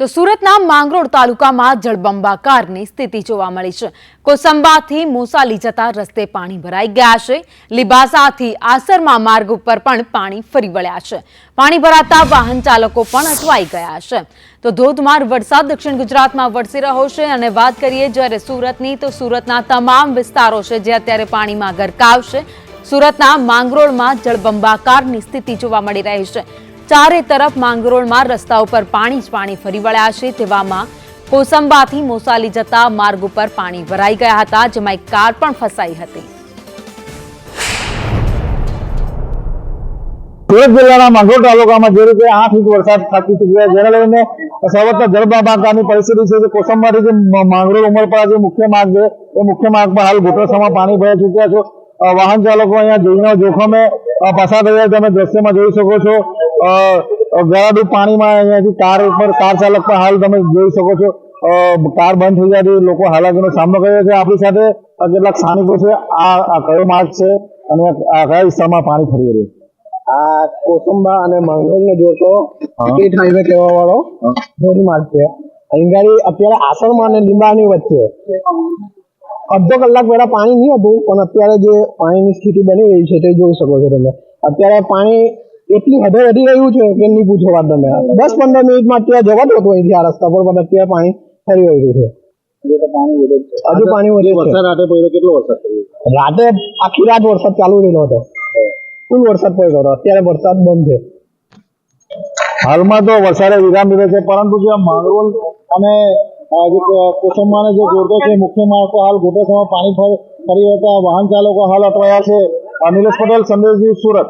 તો સુરતના માંગરોળ તાલુકામાં જળબંબાકારની સ્થિતિ જોવા મળી છે. કોસંબાથી મોસાલી જતા રસ્તે પાણી ભરાઈ ગયા છે. લીબાસાથી આસરમાં માર્ગ ઉપર પણ પાણી ફરી વળ્યા છે. પાણી ભરાતા વાહન ચાલકો પણ અટવાઈ ગયા છે. તો ધોધમાર વરસાદ દક્ષિણ ગુજરાતમાં વરસી રહ્યો છે અને વાત કરીએ જ્યારે સુરતની, તો સુરતના તમામ વિસ્તારો છે જે અત્યારે પાણીમાં ગરકાવ છે. સુરતના માંગરોળમાં જળબંબાકારની સ્થિતિ જોવા મળી રહી છે. ચારે તરફ માંગરોળમાં રસ્તા ઉપર પાણી જ પાણી ફરી વળ્યા છે. તેવામાં કોસંબાથી મોસાલી જતા માર્ગ ઉપર પાણી ભરાઈ ગયા હતા, જેમાં એક કાર પણ ફસાઈ હતી. સુરત જિલ્લાના માંગરોળ તાલુકામાં જે રીતે આઠ ઇંચ વરસાદ ખાબકી ચૂક્યો જેને લઈને સર્વત્ર જળબંબાકારની પરિસ્થિતિ છે. જે કોસંબાથી જે માંગરોળ ઉમરપાડા જે મુખ્ય માર્ગ છે. એ મુખ્ય માર્ગ પર હાલ ઘોટરસામાં પાણી ભરાઈ ચૂક્યા છે. વાહન ચાલકો અહીંયા જીવના જોખમે પસાર થઈ રહ્યા તમે દ્રશ્યમાં જોઈ શકો છો. અ, પાણીમાં અહીંયાથી કાર ઉપર કાર ચાલક પણ હાલ તમે જોઈ શકો છો. કાર બંધ થઈ જવાથી લોકો હાલાકીનો સામનો કર્યો છે. આપણી સાથે કેટલાક સ્થાનિકો છે. આ કયો માર્ગ છે? અને આ કયા વિસ્તારમાં પાણી ફરી રહ્યું આ કોસંબા અને માંગરોળ ને સ્ટેટ હાઈવે કહેવા વાળો ધોરીમાર્ગ છે. અહીંગાડી અત્યારે આસણમાં અને લીંબાની વચ્ચે અડધો કલાક પહેલા પાણી નહીં હતું પણ અત્યારે જે પાણીની સ્થિતિ બની રહી છે તે જોઈ શકો છો તમે. અત્યારે પાણી એટલી હદે વધી રહ્યું છે કે નહીં પૂછો વાત તમે. દસ પંદર મિનિટમાં ત્યાં જવાતું હતું અહીંથી આ રસ્તા પર પણ અત્યારે પાણી ફરી રહ્યું છે. હજુ પાણી વધે વરસાદ રાતે પડ્યો કેટલો વરસાદ પડ્યો? રાતે આખી રાત વરસાદ ચાલુ રહેલો હતો. ફૂલ વરસાદ પડ્યો હતો. અત્યારે વરસાદ બંધ છે. હાલમાં તો વરસાદે વિરામ લીધો છે પરંતુ જે માંગરોલ અને જે કોસંબાને જે ગોટો છે મુખ્ય માર્ગો હાલ ગોટો સમા પાણી ફરી ફરી વાહન ચાલકો હાલ અટવાયા છે. અનિલેશ પટેલ સંદેશજી સુરત.